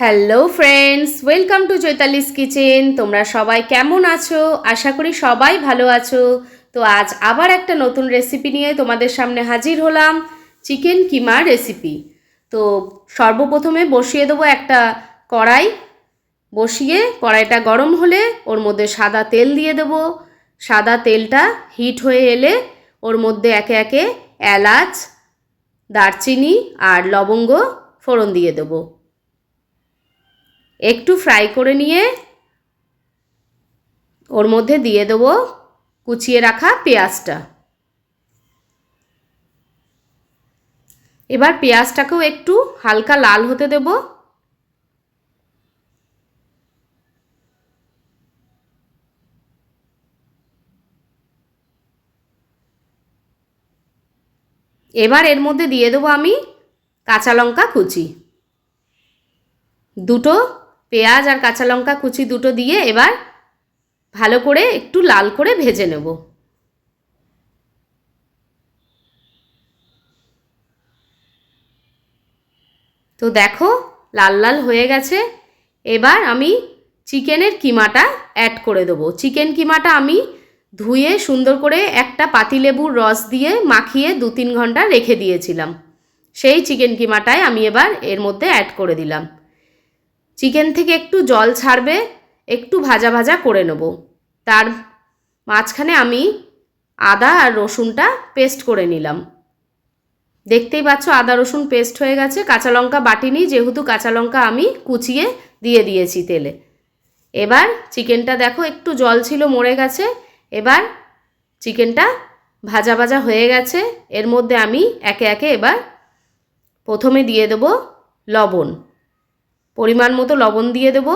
Hello friends welcome to Chaitali's kitchen তোমরা সবাই কেমন আছো? আশা করি সবাই ভালো আছো। তো আজ আবার একটা নতুন রেসিপি নিয়ে তোমাদের সামনে হাজির হলাম। চিকেন কিমা রেসিপি তো সর্বপ্রথমে বসিয়ে দেবো একটা কড়াই। বসিয়ে কড়াইটা গরম হলে ওর মধ্যে সাদা তেল দিয়ে দেবো। সাদা তেলটা হিট হয়ে এলে ওর মধ্যে একে একে এলাচ, দারচিনি আর লবঙ্গ ফোড়ন দিয়ে দেবো। একটু ফ্রাই করে নিয়ে ওর মধ্যে দিয়ে দেবো কুচিয়ে রাখা পেঁয়াজটা। এবার পেঁয়াজটাকেও একটু হালকা লাল হতে দেব। এবার এর মধ্যে দিয়ে দেবো আমি কাঁচা লঙ্কা কুচি। দুটো পেঁয়াজ আর কাঁচা লঙ্কা কুচি দুটো দিয়ে এবার ভালো করে একটু লাল করে ভেজে নেব। তো দেখো, লাল লাল হয়ে গেছে। এবার আমি চিকেনের কিমাটা অ্যাড করে দেবো। চিকেন কিমাটা আমি ধুয়ে সুন্দর করে একটা পাতিলেবুর রস দিয়ে মাখিয়ে দু তিন ঘণ্টা রেখে দিয়েছিলাম। সেই চিকেন কিমাটাই আমি এবার এর মধ্যে অ্যাড করে দিলাম। চিকেন থেকে একটু জল ছাড়বে, একটু ভাজা ভাজা করে নেব। তার মাঝখানে আমি আদা আর রসুনটা পেস্ট করে নিলাম। দেখতেই পাচ্ছ আদা রসুন পেস্ট হয়ে গেছে, কাঁচা লঙ্কা বাটিনি যেহেতু কাঁচা লঙ্কা আমি কুচিয়ে দিয়ে দিয়েছি তেলে। এবার চিকেনটা দেখো, একটু জল ছিল, মরে গেছে। এবার চিকেনটা ভাজা ভাজা হয়ে গেছে। এর মধ্যে আমি একে একে এবার প্রথমে দিয়ে দেব লবণ। পরিমাণ মতো লবণ দিয়ে দেব।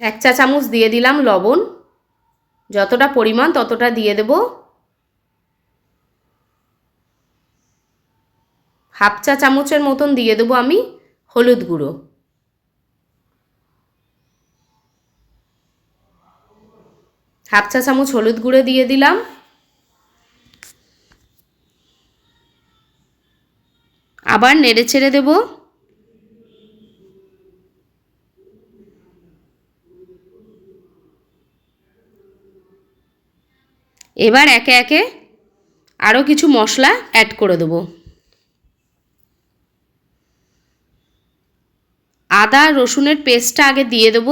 এক চা চামচ দিয়ে দিলাম লবণ। যতটা পরিমাণ ততটা দিয়ে দেব। হাফ চা চামচের মতন দিয়ে দেবো আমি হলুদ গুঁড়ো। হাফ চা চামচ হলুদ গুঁড়ো দিয়ে দিলাম। আবার নেড়ে ছেড়ে দেব। এবার একে একে আরও কিছু মশলা অ্যাড করে দেব। আদা, রসুনের পেস্টটা আগে দিয়ে দেব।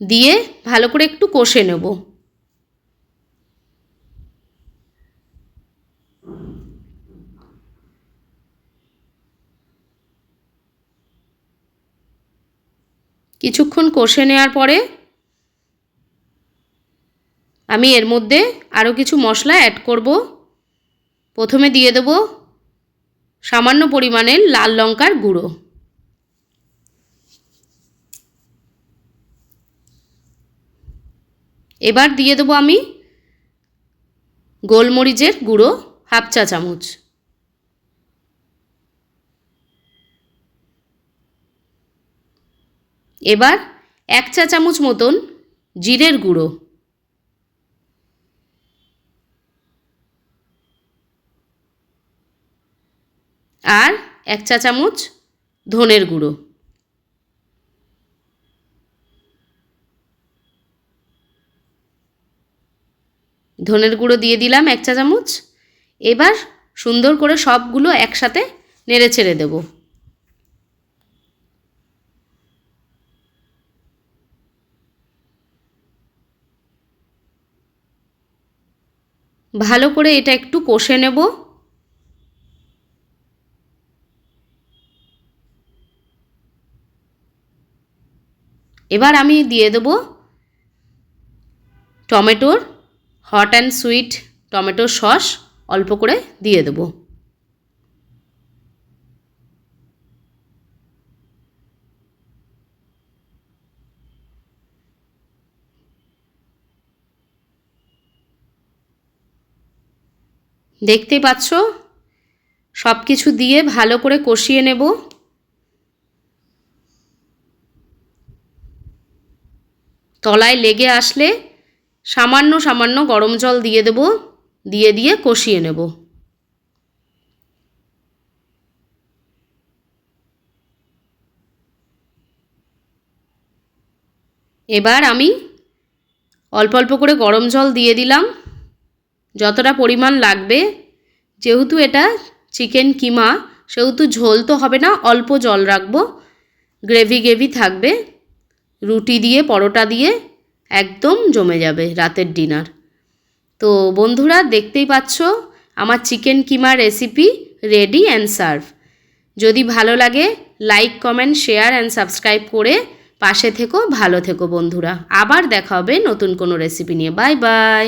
দিয়ে ভালো করে একটু কষে নেব। কিছুক্ষণ কষে নেওয়ার পরে আমি এর মধ্যে আরও কিছু মশলা অ্যাড করব। প্রথমে দিয়ে দেব সামান্য পরিমাণের লাল লঙ্কার গুঁড়ো। এবার দিয়ে দেবো আমি গোলমরিচের গুঁড়ো, হাফ চা চামচ। এবার এক চা চামচ মতন জিরের গুঁড়ো। আর এক চা চামচ ধনের গুঁড়ো। ধনের গুঁড়ো দিয়ে দিলাম এক চা চামচ। এবার সুন্দর করে সবগুলো একসাথে নেড়ে ছেড়ে দেবো। ভালো করে এটা একটু কষে নেব। এবার আমি দিয়ে দেব টমেটোর হট অ্যান্ড সুইট টমেটোর সস, অল্প করে দিয়ে দেবো। দেখতেই পাচ্ছ? সব কিছু দিয়ে ভালো করে কষিয়ে নেব। তলায় লেগে আসলে সামান্য সামান্য গরম জল দিয়ে দেব, দিয়ে দিয়ে কষিয়ে নেব। এবার আমি অল্প অল্প করে গরম জল দিয়ে দিলাম। যতটা পরিমাণ লাগবে, যেহেতু এটা চিকেন কিমা, সেহেতু ঝোল তো হবে না, অল্প জল রাখব। গ্রেভি গ্রেভি থাকবে, রুটি দিয়ে, পরোটা দিয়ে, একদম জমে যাবে রাতের ডিনার। তো বন্ধুরা, দেখতেই পাচ্ছ, আমার chicken keema recipe ready and serve. যদি ভালো লাগে, like, comment, share and subscribe করে পাশে থেকো, ভালো থেকো বন্ধুরা। আবার দেখা হবে নতুন কোনো রেসিপি নিয়ে। Bye bye.